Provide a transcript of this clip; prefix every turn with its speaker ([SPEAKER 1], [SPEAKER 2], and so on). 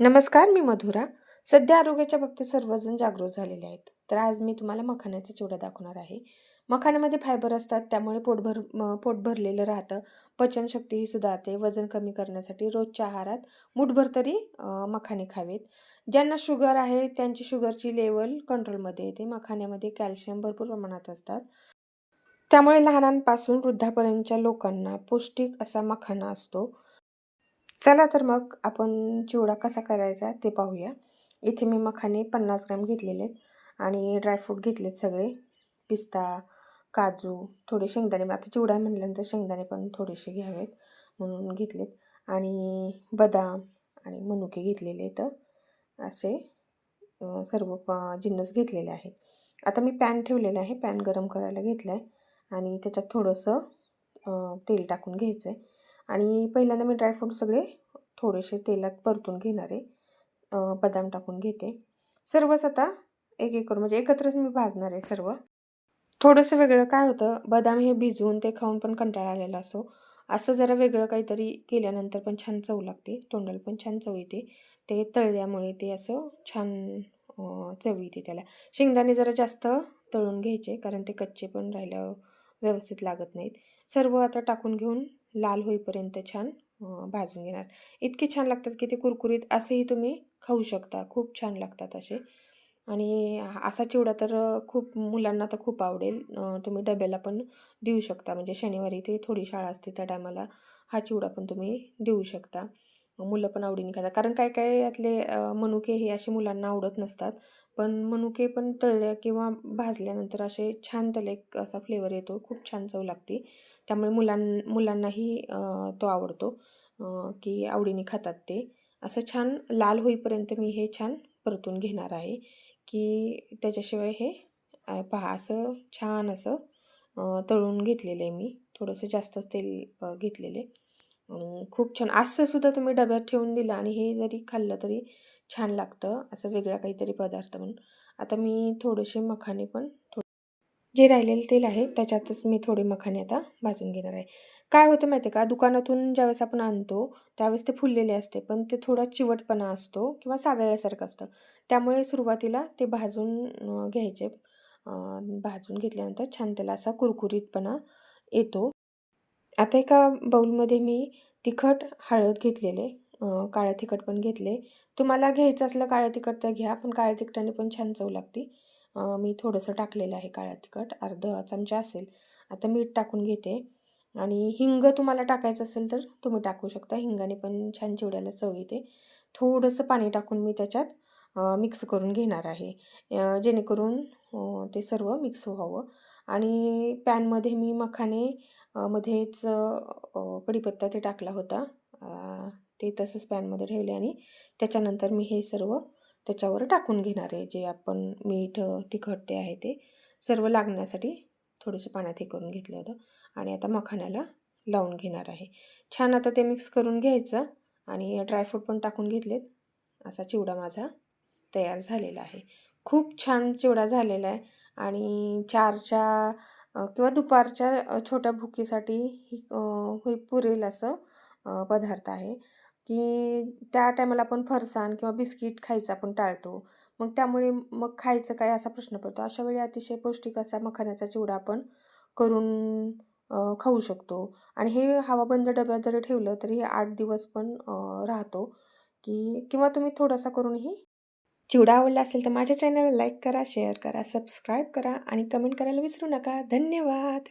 [SPEAKER 1] नमस्कार मी मधुरा. सध्या आरोग्याच्या बाबतीत सर्वजण जागृत झालेले आहेत. तर आज मी तुम्हाला मखाण्याचा चिवडा दाखवणार आहे. मखाण्यामध्ये फायबर असतात त्यामुळे पोटभर पोट भरलेलं राहतं. पचनशक्तीही सुधारते वजन कमी करण्यासाठी रोजच्या आहारात मुठभर तरी मखाणे खावेत. ज्यांना शुगर आहे त्यांची शुगरची लेवल कंट्रोलमध्ये येते. मखाण्यामध्ये कॅल्शियम भरपूर प्रमाणात असतात. त्यामुळे लहानांपासून वृद्धापर्यंतच्या लोकांना पौष्टिक असा मखाना असतो. चला तर मग आपण चिवडा कसा करायचा ते पाहूया. इथे मी मखाने पन्नास ग्रॅम घेतलेले आहेत आणि ड्रायफ्रूट घेतलेत सगळे. पिस्ता काजू थोडे शेंगदाणे. मग आता चिवडा म्हणल्यानंतर शेंगदाणे पण थोडेसे घ्यावेत म्हणून घेतलेत. आणि बदाम आणि मनुके घेतलेले तर असे सर्व प जिन्नस घेतलेले आहेत. आता मी पॅन ठेवलेला आहे. पॅन गरम करायला घेतलं आहे आणि त्याच्यात थोडंसं तेल टाकून घ्यायचं आहे आणि पहिल्यांदा मी ड्रायफ्रूट सगळे थोडेसे तेलात परतून घेणार आहे. बदाम टाकून घेते. सर्वच आता एक एक करून म्हणजे एकत्रच मी भाजणार आहे सर्व. थोडंसं वेगळं काय होतं बदाम हे भिजवून ते खाऊन पण कंटाळा आलेला असो असं जरा वेगळं काहीतरी केल्यानंतर पण छान चव लागते. तोंडाला पण छान चव येते. ते तळल्यामुळे ते असं छान चव येते त्याला. शेंगदाणे जरा जास्त तळून घ्यायचे कारण ते कच्चे पण राहिलं व्यवस्थित लागत नाहीत. सर्व आता टाकून घेऊन लाल होईपर्यंत छान भाजून घेणार. इतके छान लागतात की ते कुरकुरीत असेही तुम्ही खाऊ शकता. खूप छान लागतात असे. आणि असा चिवडा तर खूप मुलांना तर खूप आवडेल. तुम्ही डब्याला पण देऊ शकता. म्हणजे शनिवारी ते थोडी शाळा असते त्या टायमाला हा चिवडा पण तुम्ही देऊ शकता. मुलं पण आवडीने खातात. कारण काय काय यातले मनुके हे असे मुलांना आवडत नसतात. पण मनुके पण तळल्या किंवा भाजल्यानंतर असे छान त्याला एक असा फ्लेवर येतो. खूप छान चव लागते. त्यामुळे मुलां मुलांनाही तो आवडतो की आवडीने खातात ते. असं छान लाल होईपर्यंत मी हे छान परतून घेणार आहे की त्याच्याशिवाय हे पहा असं छान असं तळून घेतलेलं आहे मी. थोडंसं जास्तच तेल घेतलेले खूप छान. असंसुद्धा तुम्ही डब्यात ठेवून दिलं आणि हे जरी खाल्लं तरी छान लागतं असं वेगळा काहीतरी पदार्थ म्हणून. आता मी थोडेसे मखाने पण थोडे जे राहिलेलं तेल आहे त्याच्यातच मी थोडे मखाने आता भाजून घेणार आहे. काय होतं माहिती आहे का? दुकानातून ज्यावेळेस आपण आणतो त्यावेळेस ते फुललेले असते पण ते थोडा चिवटपणा असतो किंवा सादळ्यासारखं असतं. त्यामुळे सुरुवातीला ते भाजून घ्यायचे. भाजून घेतल्यानंतर छान त्याला असा कुरकुरीतपणा येतो. आता एका बाऊलमध्ये मी तिखट हळद घेतलेले. अं, काळं तिखट पण घेतले. तुम्हाला घ्यायचं असलं काळ्या तिखट तर घ्या पण काळ्या तिखटाने पण छान चव लागते. मी थोडंसं टाकलेलं आहे काळ्या तिखट अर्धा चमचा असेल. आता मीठ टाकून घेते. आणि हिंग तुम्हाला टाकायचं असेल तर तुम्ही टाकू शकता. हिंगाने पण छान चिवड्याला चव येते. थोडंसं पाणी टाकून मी त्याच्यात मिक्स करून घेणार आहे. जेणेकरून ते सर्व मिक्स व्हावं. आणि पॅनमध्ये मी मखाने मध्येच कडीपत्ता कढीपत्ता ते टाकला होता. ते तसंच पॅनमध्ये ठेवले आणि त्याच्यानंतर मी हे सर्व त्याच्यावर टाकून घेणार आहे. जे आपण मीठ तिखट ते आहे ते सर्व लागण्यासाठी थोडंसं पाण्यात हे करून घेतलं होतं. आणि आता मखाण्याला लावून घेणार आहे. छान आता ते मिक्स करून घ्यायचं आणि ड्रायफ्रूट पण टाकून घेतलेत. असा चिवडा माझा तयार झालेला आहे. खूप छान चिवडा झालेला आहे. आणि चारच्या किंवा दुपारच्या छोट्या भुकीसाठी ही पुरेल असं पदार्थ आहे. की त्या टायमाला आपण फरसाण किंवा बिस्किट खायचं आपण टाळतो. मग त्यामुळे मग खायचं काय असा प्रश्न पडतो. अशा वेळी अतिशय पौष्टिक असा मखाण्याचा चिवडा आपण करून खाऊ शकतो. आणि हे हवाबंद डब्यात जरी ठेवलं तरी हे आठ दिवस पण राहतो. की किंवा तुम्ही थोडासा करूनही चिवडा आवडला असेल तर माझ्या चॅनलला लाईक करा शेअर करा सबस्क्राईब करा आणि कमेंट करायला विसरू नका. धन्यवाद!